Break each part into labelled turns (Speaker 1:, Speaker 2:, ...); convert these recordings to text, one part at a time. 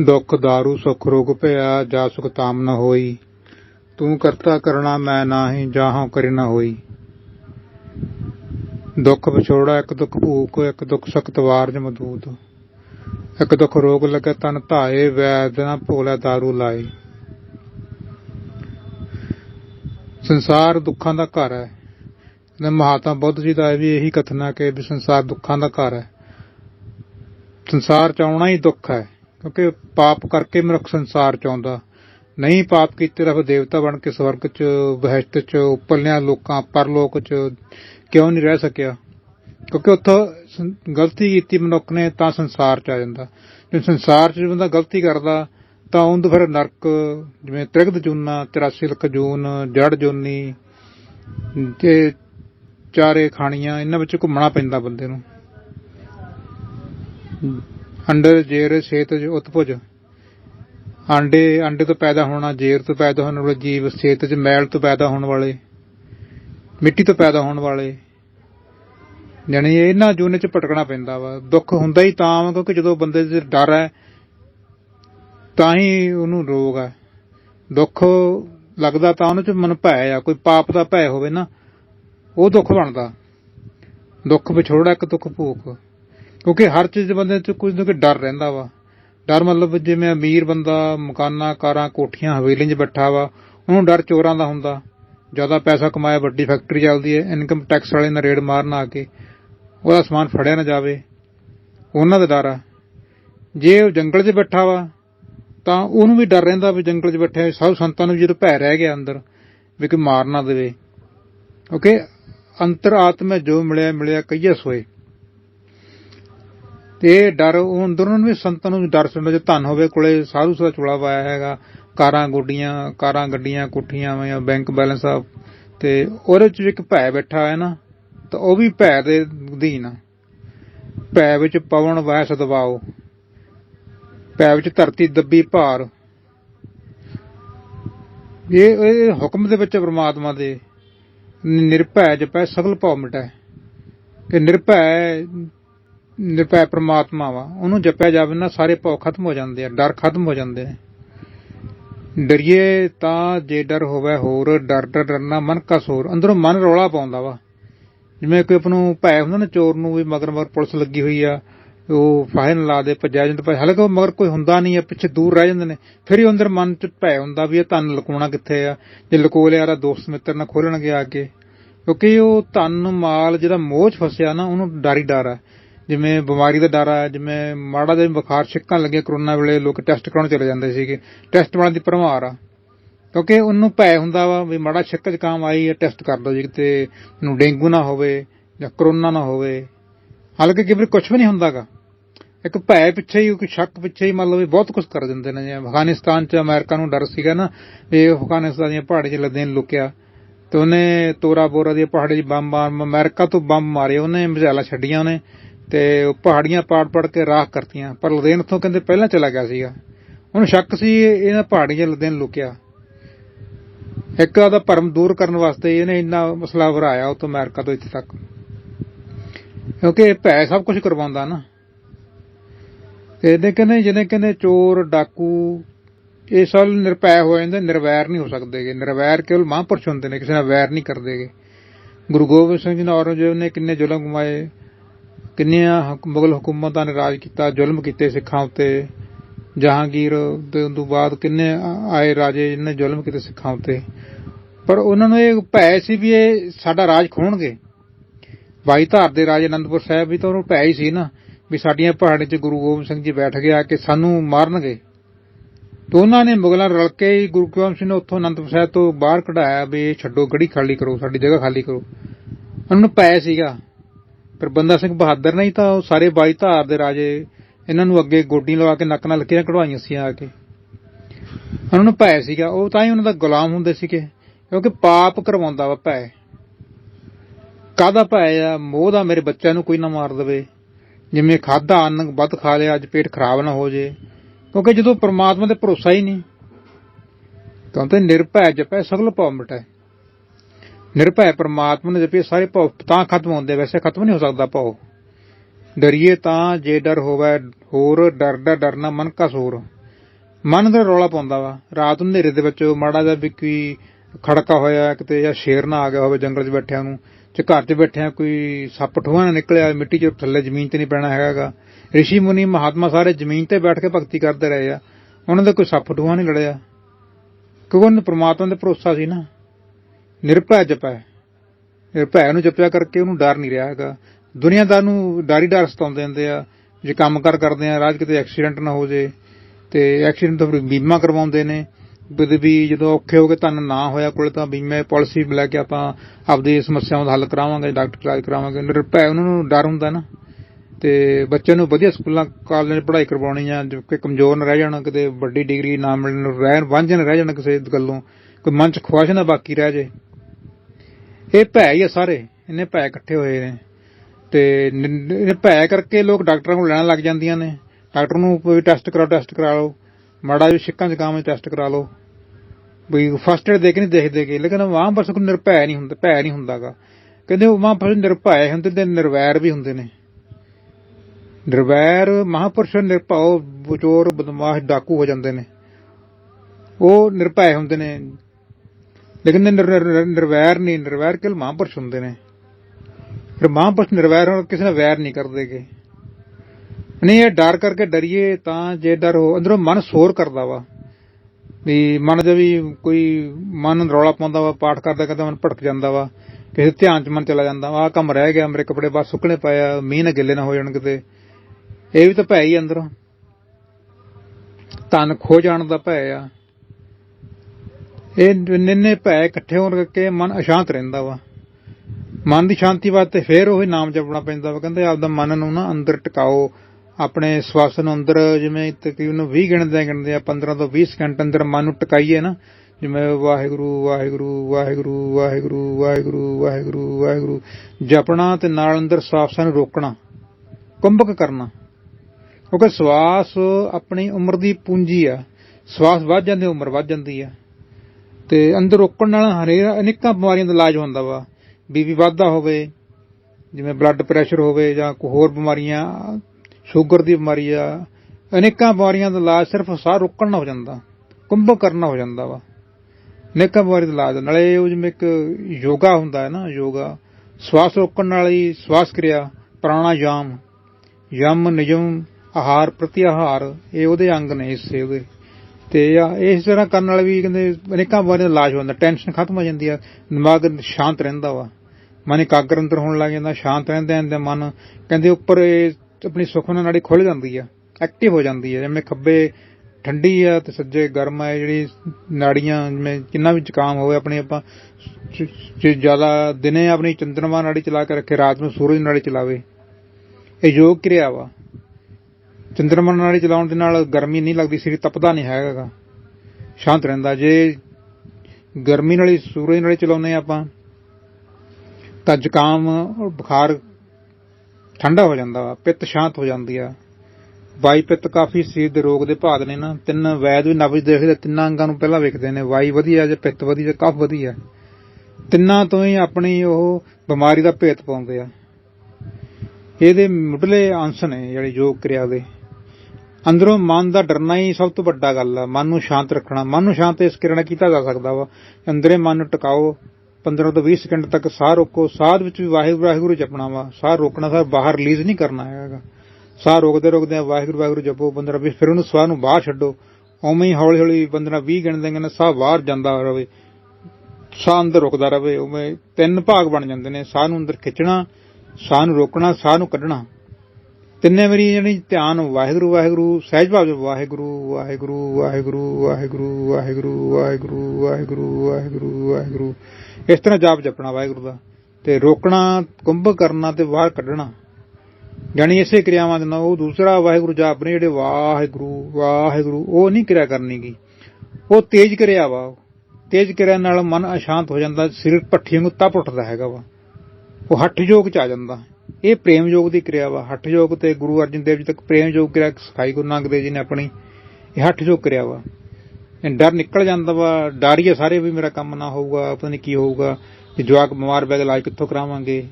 Speaker 1: ਦੁੱਖ ਦਾਰੂ ਸੁਖ, ਰੋਗ ਭਇਆ, ਜਾ ਸੁਖ ਤਾਮ ਨ ਹੋਈ। ਤੂੰ ਕਰਤਾ ਕਰਣਾ ਮੈਂ ਨਾਹੀ, ਜਾਹੋਂ ਕਰੇ ਨ ਹੋਈ। ਦੁੱਖ ਵਿਛੋੜਾ, ਇੱਕ ਦੁੱਖ ਭੂਖ, ਇੱਕ ਦੁੱਖ ਸਖਤ ਵਾਰ ਜਮਦੂਤ ਇੱਕ ਦੁੱਖ ਰੋਗ ਲਗੇ ਤਨ ਧਾਏ, ਵੈਦ ਨਾ ਭੋਲੇ ਦਾਰੂ ਲਾਏ। ਸੰਸਾਰ ਦੁੱਖਾਂ ਦਾ ਘਰ ਹੈ। ਨੇ ਮਹਾਤਮਾ ਬੁੱਧ ਜੀ ਦਾ ਵੀ ਇਹੀ ਕਥਨਾ ਹੈ ਕਿ ਵੀ ਸੰਸਾਰ ਦੁੱਖਾਂ ਦਾ ਘਰ ਹੈ। ਸੰਸਾਰ ਚ ਆਉਣਾ ਹੀ ਦੁੱਖ ਹੈ। ਕਿਉਂਕਿ ਪਾਪ ਕਰਕੇ ਮਨੁੱਖ ਸੰਸਾਰ ਚ ਆਉਂਦਾ। ਨਹੀਂ ਪਾਪ ਕੀਤੇ ਤਾਂ ਫਿਰ ਦੇਵਤਾ ਬਣ ਕੇ ਸਵਰਗ ਚ, ਬਹਿਸ਼ਤ ਚ, ਉੱਪਰਲਿਆਂ ਲੋਕਾਂ, ਪਰਲੋਕ ਚ ਕਿਉਂ ਨਹੀਂ ਰਹਿ ਸਕਿਆ? ਕਿਉਂਕਿ ਉੱਥੋਂ ਗਲਤੀ ਕੀਤੀ ਮਨੁੱਖ ਨੇ ਤਾਂ ਸੰਸਾਰ ਚ ਆ ਜਾਂਦਾ। ਜੇ ਸੰਸਾਰ ਚ ਬੰਦਾ ਗਲਤੀ ਕਰਦਾ, ਤਾਂ ਉਹਨੂੰ ਫਿਰ ਨਰਕ, ਜਿਵੇਂ ਤ੍ਰਿਗਦ ਜੂਨਾ 83 ਲੱਖ ਜੂਨ ਜੜ ਜੂਨੀ, ਤੇ ਚਾਰੇ ਖਾਣੀਆਂ, ਇਹਨਾਂ ਵਿੱਚ ਘੁੰਮਣਾ ਪੈਂਦਾ ਬੰਦੇ ਨੂੰ। ਅੰਡਰ ਜੇਰ ਸੇਤ ਉਤਪੁਜ ਆਂਡੇ ਆਂਡੇ ਤੋਂ ਪੈਦਾ ਹੋਣਾ ਜੇਰ ਤੋਂ ਪੈਦਾ ਹੋਣ ਵਾਲੇ ਜੀਵ, ਸੇਤ ਮੈਲ ਤੋਂ ਪੈਦਾ ਹੋਣ ਵਾਲੇ, ਮਿੱਟੀ ਤੋਂ ਪੈਦਾ ਹੋਣ ਵਾਲੇ। ਯਾਨੀ ਇਹਨਾਂ ਜੂਨੇ ਚ ਭਟਕਣਾ ਪੈਂਦਾ ਵਾ। ਦੁੱਖ ਹੁੰਦਾ ਹੀ ਤਾਂ ਵਾ, ਕਿਉਂਕਿ ਜਦੋਂ ਬੰਦੇ ਦੇ ਡਰ ਹੈ, ਤਾਂ ਹੀ ਉਹਨੂੰ ਰੋਗ ਹੈ ਦੁੱਖ ਲੱਗਦਾ ਤਾਂ ਉਹਨੂੰ ਚ ਮਨ ਭੈ ਆ, ਕੋਈ ਪਾਪ ਦਾ ਭੈ ਹੋਵੇ ਨਾ, ਉਹ ਦੁੱਖ ਬਣਦਾ। ਦੁੱਖ ਵਿਛੋੜਾ ਇੱਕ ਦੁੱਖ ਭੂਖ ਕਿਉਂਕਿ ਹਰ ਚੀਜ਼ ਦੇ ਬੰਦੇ ਚ ਕੁਝ ਨਾ ਕੋਈ ਡਰ ਰਹਿੰਦਾ ਵਾ। ਡਰ ਮਤਲਬ ਜਿਵੇਂ ਅਮੀਰ ਬੰਦਾ, ਮਕਾਨਾਂ, ਕਾਰਾਂ, ਕੋਠੀਆਂ, ਹਵੇਲੀਆਂ 'ਚ ਬੈਠਾ ਵਾ, ਉਹਨੂੰ ਡਰ ਚੋਰਾਂ ਦਾ ਹੁੰਦਾ। ਜ਼ਿਆਦਾ ਪੈਸਾ ਕਮਾਇਆ, ਵੱਡੀ ਫੈਕਟਰੀ ਚੱਲਦੀ ਹੈ ਇਨਕਮ ਟੈਕਸ ਵਾਲੇ ਨਾਲ ਰੇਡ ਮਾਰਨ ਆ ਕੇ ਉਹਦਾ ਸਮਾਨ ਫੜਿਆ ਨਾ ਜਾਵੇ। ਉਹਨਾਂ ਦਾ ਡਰ ਆ। ਜੇ ਉਹ ਜੰਗਲ 'ਚ ਬੈਠਾ ਵਾ, ਤਾਂ ਉਹਨੂੰ ਵੀ ਡਰ ਰਹਿੰਦਾ ਵੀ ਜੰਗਲ 'ਚ ਬੈਠਿਆ ਸਭ ਸੰਤਾਂ ਨੂੰ ਵੀ ਜਦੋਂ ਭੈ ਰਹਿ ਗਿਆ ਅੰਦਰ, ਵੀ ਕੋਈ ਮਾਰ ਨਾ ਦੇਵੇ। ਓਕੇ? ਅੰਤਰ ਆਤਮਾ ਜੋ ਮਿਲਿਆ ਮਿਲਿਆ ਕਈਆ ਸੋਏ ਤੇ ਇਹ ਡਰ, ਉਹ ਅੰਦਰੋਂ ਨੂੰ ਵੀ ਸੰਤਾਂ ਨੂੰ ਡਰ ਸੁਣਦਾ ਜੇ ਧਨ ਹੋਵੇ ਕੋਲੇ, ਸਾਧੂ ਸਦਾ ਚੁਲਾ ਪਾਇਆ ਹੈਗਾ, ਕਾਰਾਂ, ਗੁੱਡੀਆਂ, ਕਾਰਾਂ, ਗੱਡੀਆਂ, ਕੋਠੀਆਂ, ਜਾਂ ਬੈਂਕ ਬੈਲੈਂਸ ਆ, ਤੇ ਉਹਦੇ ਚ ਇੱਕ ਭੈ ਬੈਠਾ ਹੈ ਨਾ, ਤਾਂ ਉਹ ਵੀ ਭੈ ਦੇ ਅਧੀਨ ਆ। ਭੈ ਵਿੱਚ ਪਵਨ ਵਹਿ ਸਦਵਾਓ ਭੈ ਵਿੱਚ ਧਰਤੀ, ਦੱਬੀ, ਭਾਰ। ਇਹ ਇਹ ਹੁਕਮ ਦੇ ਵਿੱਚ ਪ੍ਰਮਾਤਮਾ ਦੇ ਨਿਰਭੈ ਜਪੈ ਸਗਲ ਭਉ ਮਿਟੈ ਕਿ ਨਿਰਭੈ ਨਿਰਭੈ ਪ੍ਰਮਾਤਮਾ ਵਾ, ਉਹਨੂੰ ਜਪਿਆ ਜਾਵੇ ਨਾ, ਸਾਰੇ ਭਉ ਖਤਮ ਹੋ ਜਾਂਦੇ ਆ, ਡਰ ਖਤਮ ਹੋ ਜਾਂਦੇ ਨੇ। ਡਰੀਏ ਤਾਂ ਜੇ ਡਰ ਹੋਵੇ ਹੋਰ, ਡਰ ਡਰ ਡਰਨਾ ਮਨ ਕਾ ਸੋਰ, ਅੰਦਰੋਂ ਮਨ ਰੌਲਾ ਪਾਉਂਦਾ ਵਾ। ਜਿਵੇਂ ਕੋਈ ਆਪ ਨੂੰ ਭੈ ਹੁੰਦਾ ਨਾ ਚੋਰ ਨੂੰ ਵੀ ਮਗਰ ਮਗਰ ਪੁਲਿਸ ਲੱਗੀ ਹੋਈ ਆ, ਉਹ ਫਾਇਨ ਲਾ ਦੇ, ਭੱਜਿਆ ਜਾਂਦਾ ਪਰ ਹਾਲਾਂਕਿ ਉਹ ਮਗਰ ਕੋਈ ਹੁੰਦਾ ਨਹੀਂ ਆ, ਪਿੱਛੇ ਦੂਰ ਰਹਿ ਜਾਂਦੇ ਨੇ। ਫਿਰ ਹੀ ਅੰਦਰ ਮਨ ਚ ਭੈ ਹੁੰਦਾ ਵੀ ਇਹ ਧਨ ਲੁਕਾਉਣਾ ਕਿੱਥੇ ਆ, ਜੇ ਲੁਕੋ ਲਿਆ ਤਾਂ ਦੋਸਤ ਮਿੱਤਰ ਨਾਲ ਖੋਲਣਗੇ ਆ ਕੇ ਕਿਉਂਕਿ ਉਹ ਧਨ, ਮਾਲ ਜਿਹੜਾ ਮੋਹ 'ਚ ਫਸਿਆ ਨਾ, ਉਹਨੂੰ ਡਰ ਹੀ ਡਰ ਆ। ਜਿਵੇਂ ਬਿਮਾਰੀ ਦਾ ਡਰ ਆ, ਜਿਵੇਂ ਮਾੜਾ ਜਿਹਾ ਬੁਖਾਰ ਛਿੱਕਾਂ ਲੱਗੇ ਕਰੋਨਾ ਵੇਲੇ, ਲੋਕ ਟੈਸਟ ਕਰਾਉਣ ਚਲੇ ਜਾਂਦੇ ਸੀਗੇ। ਟੈਸਟ ਬਣਾਉਣ ਦੀ ਭਰਮਾਰ ਆ। ਕਿਉਂਕਿ ਉਹਨੂੰ ਭੈ ਹੁੰਦਾ ਵਾ ਵੀ ਮਾੜਾ ਛਿੱਕ ਜ਼ੁਕਾਮ ਆਈ ਹੈ ਟੈਸਟ ਕਰ ਲਓ ਜੀ, ਕਿਤੇ ਨੂੰ ਡੇਂਗੂ ਨਾ ਹੋਵੇ ਜਾਂ ਕਰੋਨਾ ਨਾ ਹੋਵੇ। ਹਾਲਾਂਕਿ ਕਿਵੇਂ ਕੁਝ ਵੀ ਨਹੀਂ ਹੁੰਦਾਗਾ। ਇੱਕ ਭੈ ਪਿੱਛੇ ਹੀ, ਇੱਕ ਸ਼ੱਕ ਪਿੱਛੇ ਹੀ ਮੰਨ ਲਓ ਵੀ ਬਹੁਤ ਕੁਝ ਕਰ ਦਿੰਦੇ ਨੇ। ਜਿਵੇਂ ਅਫਗਾਨਿਸਤਾਨ 'ਚ ਅਮਰੀਕਾ ਨੂੰ ਡਰ ਸੀਗਾ ਨਾ, ਵੀ ਅਫਗਾਨਿਸਤਾਨ ਦੀਆਂ ਪਹਾੜੀ 'ਚ ਲੱਦੇ ਨੇ ਲੁਕਿਆ। ਤੇ ਉਹਨੇ ਤੋਰਾ ਬੋਰਾ ਦੀ ਪਹਾੜੀ 'ਚ ਬੰਬ ਮਾਰ, ਅਮਰੀਕਾ ਤੋਂ ਬੰਬ ਮਾਰੇ, ਉਹਨੇ ਮਿਜ਼ਾਈਲਾਂ ਛੱਡੀਆਂ ਉਹਨੇ। ਤੇ ਉਹ ਪਹਾੜੀਆਂ ਪਾੜ ਪੜ ਕੇ ਰਾਖ ਕਰਤੀਆਂ। ਪਰ ਲਦੇਨ ਉੱਥੋਂ ਕਹਿੰਦੇ ਪਹਿਲਾਂ ਚਲਾ ਗਿਆ ਸੀਗਾ। ਉਹਨੂੰ ਸ਼ੱਕ ਸੀ ਇਹਨਾਂ ਪਹਾੜੀਆਂ 'ਚ ਲਦੇਨ ਲੁਕਿਆ। ਇੱਕ ਉਹਦਾ ਭਰਮ ਦੂਰ ਕਰਨ ਵਾਸਤੇ ਇਹਨੇ ਇੰਨਾ ਮਸਲਾ ਵਰਾਇਆ ਉਹ ਤੋਂ ਅਮਰੀਕਾ ਤੋਂ ਇੱਥੇ ਤੱਕ। ਕਿਉਂਕਿ ਭੈ ਸਭ ਕੁਝ ਕਰਵਾਉਂਦਾ ਨਾ। ਤੇ ਇਹਦੇ ਕਹਿੰਦੇ ਜਿਹਨੇ ਕਹਿੰਦੇ ਚੋਰ, ਡਾਕੂ, ਇਹ ਸਭ ਨਿਰਭੈ ਹੋ ਜਾਂਦੇ, ਨਿਰਵੈਰ ਨਹੀਂ ਹੋ ਸਕਦੇਗੇ। ਨਿਰਵੈਰ ਕੇਵਲ ਮਹਾਂਪੁਰਸ਼ ਹੁੰਦੇ ਨੇ, ਕਿਸੇ ਨਾਲ ਵੈਰ ਨਹੀਂ ਕਰਦੇਗੇ। ਗੁਰੂ ਗੋਬਿੰਦ ਸਿੰਘ ਜੀ ਨੇ ਔਰੰਗਜ਼ੇਬ ਨੇ ਕਿੰਨੇ ਜ਼ੁਲਮ ਕਮਾਏ। ਕਿੰਨੀਆਂ ਮੁਗਲ ਹਕੂਮਤਾਂ ਨੇ ਰਾਜ ਕੀਤਾ, ਜ਼ੁਲਮ ਕੀਤੇ ਸਿੱਖਾਂ ਉੱਤੇ, ਜਹਾਂਗੀਰ ਦੇ ਤੋਂ ਬਾਅਦ ਕਿੰਨੇ ਆਏ ਰਾਜੇ ਜਿਨ੍ਹਾਂ ਨੇ ਜ਼ੁਲਮ ਕੀਤੇ ਸਿੱਖਾਂ ਉੱਤੇ। ਪਰ ਉਹਨਾਂ ਨੂੰ ਇਹ ਭੈ ਸੀ ਵੀ ਇਹ ਸਾਡਾ ਰਾਜ ਖੋਣਗੇ। ਬਾਈ ਧਾਰ ਦੇ ਰਾਜੇ ਅਨੰਦਪੁਰ ਸਾਹਿਬ ਵੀ ਤਾਂ ਉਹਨੂੰ ਭੈ ਹੀ ਸੀ ਨਾ, ਵੀ ਸਾਡੀਆਂ ਪਹਾੜਾਂ 'ਚ ਗੁਰੂ ਗੋਬਿੰਦ ਸਿੰਘ ਜੀ ਬੈਠ ਗਿਆ ਕਿ ਸਾਨੂੰ ਮਾਰਨਗੇ। ਤੇ ਉਹਨਾਂ ਨੇ ਮੁਗਲਾਂ ਰਲ ਕੇ ਹੀ ਗੁਰੂ ਗੋਬਿੰਦ ਸਿੰਘ ਨੇ ਉੱਥੋਂ ਅਨੰਦਪੁਰ ਸਾਹਿਬ ਤੋਂ ਬਾਹਰ ਕਢਾਇਆ ਵੀ ਇਹ ਛੱਡੋ, ਗੜੀ ਖਾਲੀ ਕਰੋ, ਸਾਡੀ ਜਗ੍ਹਾ ਖਾਲੀ ਕਰੋ। ਉਹਨਾਂ ਨੂੰ ਭੈ ਸੀਗਾ। ਪਰ ਬੰਦਾ ਸਿੰਘ ਬਹਾਦਰ ਨਹੀਂ ਤਾਂ ਉਹ ਸਾਰੇ ਬਾਈ ਧਾਰ ਦੇ ਰਾਜੇ ਇਹਨਾਂ ਨੂੰ ਅੱਗੇ ਗੋਡੀ ਲਵਾ ਕੇ ਨੱਕ ਨਾਲ ਲੱਕੀਆਂ ਕਢਵਾਈਆਂ ਸੀ ਆ ਕੇ। ਉਹਨਾਂ ਨੂੰ ਭੈ ਸੀਗਾ, ਉਹ ਤਾਂ ਹੀ ਉਹਨਾਂ ਦਾ ਗੁਲਾਮ ਹੁੰਦੇ ਸੀਗੇ, ਕਿਉਂਕਿ ਪਾਪ ਕਰਵਾਉਂਦਾ ਵਾ ਭੈ। ਕਾਹਦਾ ਭੈ ਆ? ਮੋਹ ਦਾ ਮੇਰੇ ਬੱਚਿਆਂ ਨੂੰ ਕੋਈ ਨਾ ਮਾਰ ਦੇਵੇ। ਜਿਵੇਂ ਖਾਦਾ ਅੰਨ, ਵੱਧ ਖਾ ਲਿਆ, ਅੱਜ ਪੇਟ ਖਰਾਬ ਨਾ ਹੋ ਜੇ। ਕਿਉਂਕਿ ਜਦੋਂ ਪ੍ਰਮਾਤਮਾ ਤੇ ਭਰੋਸਾ ਹੀ ਨਹੀਂ, ਤਾਂ ਤੇ ਨਿਰਭੈ ਜਪੈ, ਸਗਲ ਭਉ ਮਿਟੈ ਨਿਰਭੈ ਪ੍ਰਮਾਤਮਾ ਨੇ ਜਪੇ ਸਾਰੇ ਭਉ ਤਾਂ ਖਤਮ ਹੁੰਦੇ ਵੈਸੇ ਖਤਮ ਨਹੀਂ ਹੋ ਸਕਦਾ ਭਉ ਡਰੀਏ ਤਾਂ ਜੇ ਡਰ ਹੋਵੇ, ਹੋਰ ਡਰ ਦਾ ਡਰਨਾ ਮਨ ਕਾ ਸੂਰ। ਮਨ ਦਾ ਰੌਲਾ ਪਾਉਂਦਾ ਵਾ। ਰਾਤ ਨੂੰ ਹਨੇਰੇ ਦੇ ਵਿੱਚ ਮਾੜਾ ਜਿਹਾ ਵੀ ਕੋਈ ਖੜਕਾ ਹੋਇਆ, ਕਿਤੇ ਜਾਂ ਸ਼ੇਰ ਨਾ ਆ ਗਿਆ ਹੋਵੇ ਜੰਗਲ 'ਚ ਬੈਠਿਆਂ ਨੂੰ ਤੇ ਘਰ 'ਚ ਬੈਠਿਆਂ ਕੋਈ ਸੱਪ ਠੋਆ ਨਾ ਨਿਕਲਿਆ ਮਿੱਟੀ 'ਚ ਥੱਲੇ ਜ਼ਮੀਨ 'ਤੇ ਨਹੀਂ ਪੈਣਾ ਹੈਗਾਗਾ ਰਿਸ਼ੀ ਮੁਨੀ ਮਹਾਤਮਾ ਸਾਰੇ ਜ਼ਮੀਨ ਤੇ ਬੈਠ ਕੇ ਭਗਤੀ ਕਰਦੇ ਰਹੇ ਆ। ਉਹਨਾਂ ਦਾ ਕੋਈ ਸੱਪ ਠੋਆ ਨਹੀਂ ਲੜਿਆ। ਕਿਉਂਕਿ ਉਹਨਾਂ ਨੂੰ ਪ੍ਰਮਾਤਮਾ ਤੇ ਭਰੋਸਾ ਸੀ ਨਾ। ਨਿਰਭੈ ਜਪੈ। ਨਿਰਭੈ ਨੂੰ ਜਪਿਆ ਕਰਕੇ ਉਹਨੂੰ ਡਰ ਨਹੀਂ ਰਿਹਾ ਹੈਗਾ। ਦੁਨੀਆਦਾਰ ਨੂੰ ਡਰ ਹੀ ਡਰ ਸਤਾਉਂਦੇ ਹੁੰਦੇ ਆ। ਜੇ ਕੰਮ ਕਰ ਕਰਦੇ ਆ, ਰਾਜ ਕਿਤੇ ਐਕਸੀਡੈਂਟ ਨਾ ਹੋ ਜੇ, ਤੇ ਐਕਸੀਡੈਂਟ ਤੋਂ ਬੀਮਾ ਕਰਵਾਉਂਦੇ ਨੇ। ਵੀ ਜਦੋਂ ਔਖੇ ਹੋ ਕੇ ਤੁਹਾਨੂੰ ਨਾ ਹੋਇਆ ਕੋਲ ਤਾਂ ਬੀਮੇ ਪਾਲਿਸੀ ਲੈ ਕੇ ਆਪਾਂ ਆਪਦੀ ਸਮੱਸਿਆਵਾਂ ਦਾ ਹੱਲ ਕਰਾਵਾਂਗੇ ਡਾਕਟਰ ਇਲਾਜ ਕਰਾਵਾਂਗੇ। ਨਿਰਭੈ ਉਹਨਾਂ ਨੂੰ ਡਰ ਹੁੰਦਾ ਨਾ। ਤੇ ਬੱਚਿਆਂ ਨੂੰ ਵਧੀਆ ਸਕੂਲਾਂ, ਕਾਲਜਾਂ 'ਚ ਪੜ੍ਹਾਈ ਕਰਵਾਉਣੀ ਆ ਕਿ ਕਮਜ਼ੋਰ ਨਾ ਰਹਿ ਜਾਣ, ਕਿਤੇ ਵੱਡੀ ਡਿਗਰੀ ਨਾ ਮਿਲਣ, ਰਹਿਣ ਵਾਂਝੇ ਨਾ ਰਹਿ ਜਾਣ ਕਿਸੇ ਗੱਲੋਂ। ਕੋਈ ਮਨ 'ਚ ਖੁਆਇਸ਼ ਨਾ ਬਾਕੀ ਰਹਿ ਜੇ। ਇਹ ਭੈ ਹੀ ਆ ਸਾਰੇ ਇਹਨੇ ਭੈ ਇਕੱਠੇ ਹੋਏ ਨੇ। ਤੇ ਇਹ ਭੈ ਕਰਕੇ ਲੋਕ ਡਾਕਟਰਾਂ ਕੋਲ ਲੈਣ ਲੱਗ ਜਾਂਦੀਆਂ ਨੇ। ਡਾਕਟਰ ਨੂੰ ਕੋਈ ਟੈਸਟ ਕਰਾਓ, ਟੈਸਟ ਕਰਾ ਲਓ। ਮਾੜਾ ਜਿਹਾ ਛਿੱਕਾਂ ਜ਼ੁਕਾਮ ਵਿੱਚ ਟੈਸਟ ਕਰਾ ਲਓ। ਵੀ ਫਸਟ ਏਡ ਦੇ ਕੇ ਨਹੀਂ ਦੇਖਦੇ ਕਿ ਲੇਕਿਨ ਵਾਂ ਬਸ ਕੋਈ ਨਿਰਭੈ ਨਹੀਂ ਹੁੰਦਾ, ਭੈ ਨਹੀਂ ਹੁੰਦਾਗਾ। ਕਹਿੰਦੇ ਉਹ ਵਾਂ ਪਰਸ਼ ਨਿਰਭੈ ਹੁੰਦੇ ਤੇ ਨਿਰਵੈਰ ਵੀ ਹੁੰਦੇ ਨੇ। ਨਿਰਵੈਰ, ਮਹਾਪੁਰਸ਼ ਨਿਰਭਉ, ਬਚੋਰ, ਬਦਮਾਸ਼, ਡਾਕੂ ਹੋ ਜਾਂਦੇ ਨੇ। ਉਹ ਨਿਰਭੈ ਹੁੰਦੇ ਨੇ। ਲੇਕਿਨ ਨਿਰਵੈਰ ਨਹੀਂ, ਨਿਰਵੈਰ ਕੇਵਲ ਮਹਾਪੁਰਸ਼ ਹੁੰਦੇ ਨੇ? ਫਿਰ ਮਹਾਪੁਰਸ਼ ਨਿਰਵੈਰ ਹੋਣ, ਕਿਸੇ ਨਾਲ ਵੈਰ ਨਹੀਂ ਕਰਦੇਗੇ ਨਹੀਂ, ਇਹ ਡਰ ਕਰਕੇ ਡਰੀਏ ਤਾਂ ਜੇ ਡਰ ਹੋ, ਅੰਦਰੋਂ ਮਨ ਸੋਰ ਕਰਦਾ ਵਾ। ਵੀ ਮਨ ਦੇ ਵੀ ਕੋਈ ਮਨ ਰੌਲਾ ਪਾਉਂਦਾ ਵਾ, ਪਾਠ ਕਰਦਾ ਕਰਦਾ ਮਨ ਭਟਕ ਜਾਂਦਾ ਵਾ, ਕਿਸੇ ਧਿਆਨ ਚ ਮਨ ਚਲਾ ਜਾਂਦਾ ਵਾ, ਆਹ ਕੰਮ ਰਹਿ ਗਿਆ, ਮੇਰੇ ਕੱਪੜੇ ਬਾਹਰ ਸੁੱਕਣੇ ਪਏ ਆ, ਮੀਂਹ ਨਾ ਗਿੱਲੇ ਨਾ ਹੋ ਜਾਣ ਕਿਤੇ। ਇਹ ਵੀ ਤਾਂ ਭੈ ਹੀ ਅੰਦਰੋਂ। ਤਨ ਖੋ ਜਾਣ ਦਾ ਭੈ ਆ। ਇਹ ਨਿੰਨੇ ਭੈ ਇਕੱਠੇ ਹੋਣ ਕਰਕੇ ਮਨ ਅਸ਼ਾਂਤ ਰਹਿੰਦਾ ਵਾ। ਮਨ ਦੀ ਸ਼ਾਂਤੀ ਵਾਸਤੇ ਫੇਰ ਉਹੀ ਨਾਮ ਜਪਣਾ ਪੈਂਦਾ ਵਾ। ਕਹਿੰਦੇ ਆਪਦਾ ਮਨ ਨੂੰ ਨਾ ਅੰਦਰ ਟਿਕਾਓ। ਆਪਣੇ ਸਵਾਸ ਨੂੰ ਅੰਦਰ ਜਿਵੇਂ ਤਕਰੀਬਨ 20 ਗਿਣਦੇ ਗਿਣਦੇ ਆ 15 ਤੋਂ 20 ਸਕਿੰਟ ਅੰਦਰ ਮਨ ਨੂੰ ਟਿਕਾਈਏ ਨਾ। ਜਿਵੇਂ ਵਾਹਿਗੁਰੂ ਵਾਹਿਗੁਰੂ ਵਾਹਿਗੁਰੂ ਵਾਹਿਗੁਰੂ ਵਾਹਿਗੁਰੂ ਵਾਹਿਗੁਰੂ ਵਾਹਿਗੁਰੂ। ਜਪਣਾ ਤੇ ਨਾਲ ਅੰਦਰ ਸਵਾਸਾਂ ਨੂੰ ਰੋਕਣਾ, ਕੁੰਭਕ ਕਰਨਾ। ਕਿਉਂਕਿ ਸਵਾਸ ਆਪਣੀ ਉਮਰ ਦੀ ਪੂੰਜੀ ਆ। ਸਵਾਸ ਵੱਧ ਜਾਂਦੀ, ਉਮਰ ਵੱਧ ਜਾਂਦੀ ਆ। ਤੇ ਅੰਦਰ ਰੋਕਣ ਨਾਲ ਹਰੇਕ ਅਨੇਕਾਂ ਬਿਮਾਰੀਆਂ ਦਾ ਇਲਾਜ ਹੁੰਦਾ ਵਾ। ਬੀਪੀ ਵਾਧਾ ਹੋਵੇ, ਜਿਵੇਂ ਬਲੱਡ ਪ੍ਰੈਸ਼ਰ ਹੋਵੇ ਜਾਂ ਕੋਈ ਹੋਰ ਬਿਮਾਰੀਆਂ ਸ਼ੂਗਰ ਦੀ ਬਿਮਾਰੀ ਆ, ਅਨੇਕਾਂ ਬਿਮਾਰੀਆਂ ਦਾ ਇਲਾਜ ਸਿਰਫ ਸਾਹ ਰੋਕਣ ਨਾਲ ਹੋ ਜਾਂਦਾ ਕੁੰਭਕ ਕਰਨਾ ਹੋ ਜਾਂਦਾ ਵਾ। ਅਨੇਕਾਂ ਬਿਮਾਰੀ ਦਾ ਇਲਾਜ ਨਾਲੇ ਉਹ ਜਿਵੇਂ ਇੱਕ ਯੋਗਾ ਹੁੰਦਾ ਹੈ ਨਾ, ਯੋਗਾ, ਸਵਾਸ ਰੋਕਣ ਨਾਲ ਹੀ ਸਵਾਸ ਕਿਰਿਆ, ਪ੍ਰਾਣਾਯਾਮ, ਯਮ, ਨਿਯਮ, ਆਹਾਰ, ਪ੍ਰਤਿਆਹਾਰ, ਇਹ ਉਹਦੇ ਅੰਗ ਨੇ ਹਿੱਸੇ ਉਹਦੇ। ਤੇ ਆ- ਇਸ ਤਰ੍ਹਾਂ ਕਰਨ ਨਾਲ ਵੀ ਕਹਿੰਦੇ ਅਨੇਕਾਂ ਬਿਮਾਰੀਆਂ ਦਾ ਇਲਾਜ ਹੋ ਜਾਂਦਾ ਟੈਨਸ਼ਨ ਖਤਮ ਹੋ ਜਾਂਦੀ ਆ, ਦਿਮਾਗ ਸ਼ਾਂਤ ਰਹਿੰਦਾ ਵਾ। ਮਨ ਇਕਾਗਰ ਅੰਦਰ ਹੋਣ ਲੱਗ ਜਾਂਦਾ, ਸ਼ਾਂਤ ਰਹਿੰਦਾ ਰਹਿੰਦੇ ਮਨ ਕਹਿੰਦੇ ਉੱਪਰ ਇਹ ਆਪਣੀ ਸੁਖਮਨ ਨਾੜੀ ਖੁੱਲ ਜਾਂਦੀ ਆ ਐਕਟਿਵ ਹੋ ਜਾਂਦੀ ਆ। ਜਿਵੇਂ ਖੱਬੇ ਠੰਡੀ ਆ ਤੇ ਸੱਜੇ ਗਰਮ ਆ ਜਿਹੜੀ ਨਾੜੀਆਂ ਜਿਵੇਂ ਕਿੰਨਾ ਵੀ ਜ਼ੁਕਾਮ ਹੋਵੇ ਆਪਣੀ ਆਪਾਂ ਜੇ ਜ਼ਿਆਦਾ ਦਿਨੇ ਆਪਣੀ ਚੰਦਰਮਾ ਨਾੜੀ ਚਲਾ ਕੇ ਰੱਖੇ, ਰਾਤ ਨੂੰ ਸੂਰਜ ਨਾੜੀ ਚਲਾਵੇ। ਇਹ ਯੋਗ ਕਿਰਿਆ ਵਾ। ਚੰਦਰਮਨ ਨਾੜੀ ਚਲਾਉਣ ਦੇ ਨਾਲ ਗਰਮੀ ਨਹੀਂ ਲੱਗਦੀ, ਸਰੀਰ ਤਪਦਾ ਨਹੀਂ ਹੈਗਾ ਸ਼ਾਂਤ ਰਹਿੰਦਾ। ਜੇ ਗਰਮੀ ਨਾਲ ਹੀ, ਸੂਰਜ ਨਾਲ ਹੀ ਚਲਾਉਂਦੇ ਆਪਾਂ, ਤਾਂ ਜ਼ੁਕਾਮ ਔਰ ਬੁਖਾਰ ਠੰਡਾ ਹੋ ਜਾਂਦਾ ਵਾ, ਪਿੱਤ ਸ਼ਾਂਤ ਹੋ ਜਾਂਦੀ ਆ। ਵਾਈ ਪਿੱਤ ਕਾਫੀ ਸਰੀਰ ਦੇ ਰੋਗ ਦੇ ਭਾਗ ਨੇ ਨਾ। ਤਿੰਨ ਵੈਦ ਵੀ ਨਬਜ ਦੇਖਦੇ ਤਿੰਨਾਂ ਅੰਗਾਂ ਨੂੰ ਪਹਿਲਾਂ ਵੇਖਦੇ ਨੇ। ਵਾਈ ਵਧੀਆ ਜੇ ਪਿੱਤ ਵਧੀਆ ਜੇ ਕਫ ਵਧੀਆ। ਤਿੰਨਾਂ ਤੋਂ ਹੀ ਆਪਣੀ ਉਹ ਬਿਮਾਰੀ ਦਾ ਭੇਤ ਪਾਉਂਦੇ ਆ। ਇਹਦੇ ਮੁੱਢਲੇ ਅੰਸ਼ ਨੇ, ਜਿਹੜੇ ਯੋਗ ਕਿਰਿਆ ਦੇ। ਅੰਦਰੋਂ ਮਨ ਦਾ ਡਰਨਾ ਹੀ ਸਭ ਤੋਂ ਵੱਡਾ ਗੱਲ ਆ, ਮਨ ਨੂੰ ਸ਼ਾਂਤ ਰੱਖਣਾ। ਮਨ ਨੂੰ ਸ਼ਾਂਤ ਇਸ ਕਿਰਿਆ ਕੀਤਾ ਜਾ ਸਕਦਾ ਵਾ। ਅੰਦਰੇ ਮਨ ਨੂੰ ਟਿਕਾਓ 15 ਤੋਂ 20 ਸਕਿੰਟ ਤੱਕ ਸਾਹ ਰੋਕੋ। ਸਾਹ ਵਿੱਚ ਵੀ ਵਾਹਿਗੁਰੂ ਵਾਹਿਗੁਰੂ ਜਪਣਾ ਵਾ। ਸਾਹ ਰੋਕਣਾ ਸਾਹ ਬਾਹਰ ਰਿਲੀਜ਼ ਨਹੀਂ ਕਰਨਾ ਹੈਗਾ ਸਾਹ ਰੋਕਦੇ ਰੋਕਦੇ ਵਾਹਿਗੁਰੂ ਵਾਹਿਗੁਰੂ ਜਪੋ 15 20 ਫਿਰ ਉਹਨੂੰ ਸਾਹ ਨੂੰ ਬਾਹਰ ਛੱਡੋ। ਉਵੇਂ ਹੀ ਹੌਲੀ ਹੌਲੀ 15 20 ਗਿਣਦੇ ਗਿਣਦੇ ਸਾਹ ਬਾਹਰ ਜਾਂਦਾ ਰਹੇ ਸਾਹ ਅੰਦਰ ਰੁਕਦਾ ਰਹੇ ਉਵੇਂ ਤਿੰਨ ਭਾਗ ਬਣ ਜਾਂਦੇ ਨੇ। ਸਾਹ ਨੂੰ ਅੰਦਰ ਖਿੱਚਣਾ, ਸਾਹ ਨੂੰ ਰੋਕਣਾ, ਸਾਹ ਨੂੰ ਕੱਢਣਾ। ਤਿੰਨੇ ਮੇਰੀ ਜਿਹੜੀ ਧਿਆਨ ਵਾਹਿਗੁਰੂ ਵਾਹਿਗੁਰੂ, ਸਹਿਜ ਭਾਵ ਚ ਵਾਹਿਗੁਰੂ ਵਾਹਿਗੁਰੂ ਵਾਹਿਗੁਰੂ ਵਾਹਿਗੁਰੂ ਵਾਹਿਗੁਰੂ ਵਾਹਿਗੁਰੂ ਵਾਹਿਗੁਰੂ ਵਾਹਿਗੁਰੂ ਵਾਹਿਗੁਰੂ। ਇਸ ਤਰ੍ਹਾਂ ਜਾਪ ਜਪਣਾ ਵਾਹਿਗੁਰੂ ਦਾ ਤੇ ਰੋਕਣਾ, ਕੁੰਭ ਕਰਨਾ ਤੇ ਬਾਹਰ ਕੱਢਣਾ। ਜਾਨੀ ਇਸੇ ਕਿਰਿਆਵਾਂ ਦੇ ਨਾਲ ਉਹ ਦੂਸਰਾ ਵਾਹਿਗੁਰੂ ਜਾਪ ਨੇ ਜਿਹੜੇ ਵਾਹਿਗੁਰੂ ਵਾਹਿਗੁਰੂ, ਉਹ ਨਹੀਂ ਕਿਰਿਆ ਕਰਨੀ ਕਰਨੀਗੀ ਉਹ ਤੇਜ਼ ਕਿਰਿਆ ਵਾ। ਤੇਜ਼ ਕਿਰਿਆ ਨਾਲ ਮਨ ਅਸ਼ਾਂਤ ਹੋ ਜਾਂਦਾ, ਸਰੀਰ ਭੱਠੀ ਨੂੰ ਤਪ ਉੱਠਦਾ ਹੈਗਾ ਵਾ। ਉਹ ਹੱਠ ਯੋਗ ਚ ਆ ਜਾਂਦਾ। ਇਹ ਪ੍ਰੇਮ ਯੋਗ ਦੀ ਕਿਰਿਆ ਵਾ। ਹੱਠ ਯੋਗ ਤੇ ਗੁਰੂ ਅਰਜਨ ਦੇਵ ਜੀ ਤੱਕ ਪ੍ਰੇਮ ਯੋਗ ਕਿਰਿਆ ਸਿਖਾਈ ਗੁਰੂ ਨਾਨਕ ਦੇਵ ਜੀ ਨੇ ਆਪਣੀ। ਇਹ ਹੱਠ ਯੋਗ ਕਿਰਿਆ ਵਾ। ਡਰ ਨਿਕਲ ਜਾਂਦਾ ਵਾ। ਡਾਰੀਏ ਸਾਰੇ ਵੀ ਮੇਰਾ ਕੰਮ ਨਾ ਹੋਊਗਾ, ਪਤਾ ਨਹੀਂ ਕੀ ਹੋਊਗਾ। ਕਿ ਜਵਾਕ ਬਿਮਾਰ ਪੈ ਇਲਾਜ ਕਿੱਥੋਂ ਕਰਾਵਾਂਗੇ।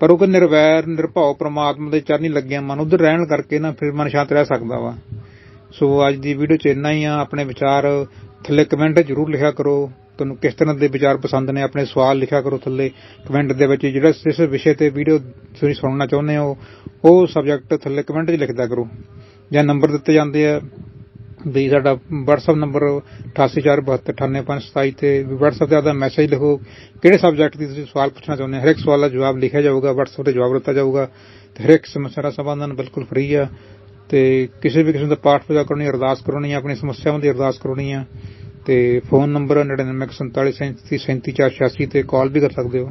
Speaker 1: ਪਰ ਉਹ ਕਿ ਨਿਰਵੈਰ, ਨਿਰਭਉ ਪ੍ਰਮਾਤਮਾ ਦੇ ਚਰਨੀ ਲੱਗਿਆ ਮਨ। ਉਧਰ ਰਹਿਣ ਕਰਕੇ ਨਾ ਫਿਰ ਮਨ ਸ਼ਾਂਤ ਰਹਿ ਸਕਦਾ ਵਾ। ਸੋ ਅੱਜ ਦੀ ਵੀਡੀਓ 'ਚ ਇੰਨਾ ਹੀ ਆ। ਆਪਣੇ ਵਿਚਾਰ ਥੱਲੇ ਕਮੈਂਟ ਜ਼ਰੂਰ ਲਿਖਿਆ ਕਰੋ। ਤੁਹਾਨੂੰ ਕਿਸ ਤਰ੍ਹਾਂ ਦੇ ਵਿਚਾਰ ਪਸੰਦ ਨੇ, ਆਪਣੇ ਸਵਾਲ ਲਿਖਿਆ ਕਰੋ ਥੱਲੇ ਕਮੈਂਟ ਦੇ ਵਿੱਚ। ਜਿਹੜਾ ਇਸ ਵਿਸ਼ੇ ਤੇ ਵੀਡੀਓ ਤੁਸੀਂ ਸੁਣਨਾ ਚਾਹੁੰਦੇ ਹੋ, ਉਹ ਸਬਜੈਕਟ ਥੱਲੇ ਕਮੈਂਟ 'ਚ ਲਿਖਦਾ ਕਰੋ। ਜਾਂ ਨੰਬਰ ਦਿੱਤੇ ਜਾਂਦੇ ਆ ਵੀ ਸਾਡਾ WhatsApp ਨੰਬਰ 8847289527 ਤੇ WhatsApp ਤੇ ਆਦਾ ਮੈਸੇਜ ਲਿਖੋ। ਕਿਹੜੇ ਸਬਜੈਕਟ ਦੀ ਤੁਸੀਂ ਸਵਾਲ ਪੁੱਛਣਾ ਚਾਹੁੰਦੇ ਹੋ? ਹਰ ਇੱਕ ਸਵਾਲ ਦਾ ਜਵਾਬ ਲਿਖਿਆ ਜਾਊਗਾ, WhatsApp ਤੇ ਜਵਾਬ ਦਿੱਤਾ ਜਾਊਗਾ। ਤੇ ਹਰ ਇੱਕ ਸਮੱਸਿਆ ਦਾ ਸਮਾਧਾਨ ਬਿਲਕੁਲ ਫ੍ਰੀ ਆ। ਤੇ ਕਿਸੇ ਵੀ ਕਿਸਮ ਦਾ ਪਾਠ ਪੂਜਾ ਕਰਨੀ, ਅਰਦਾਸ ਕਰਨੀ ਆ, ਆਪਣੀ ਸਮੱਸਿਆਵਾਂ ਦੀ ਅਰਦਾਸ ਕਰਨੀ ਆ। ਤੇ ਫੋਨ ਨੰਬਰ 9947373486 ਤੇ ਕਾਲ ਵੀ ਕਰ ਸਕਦੇ ਹੋ।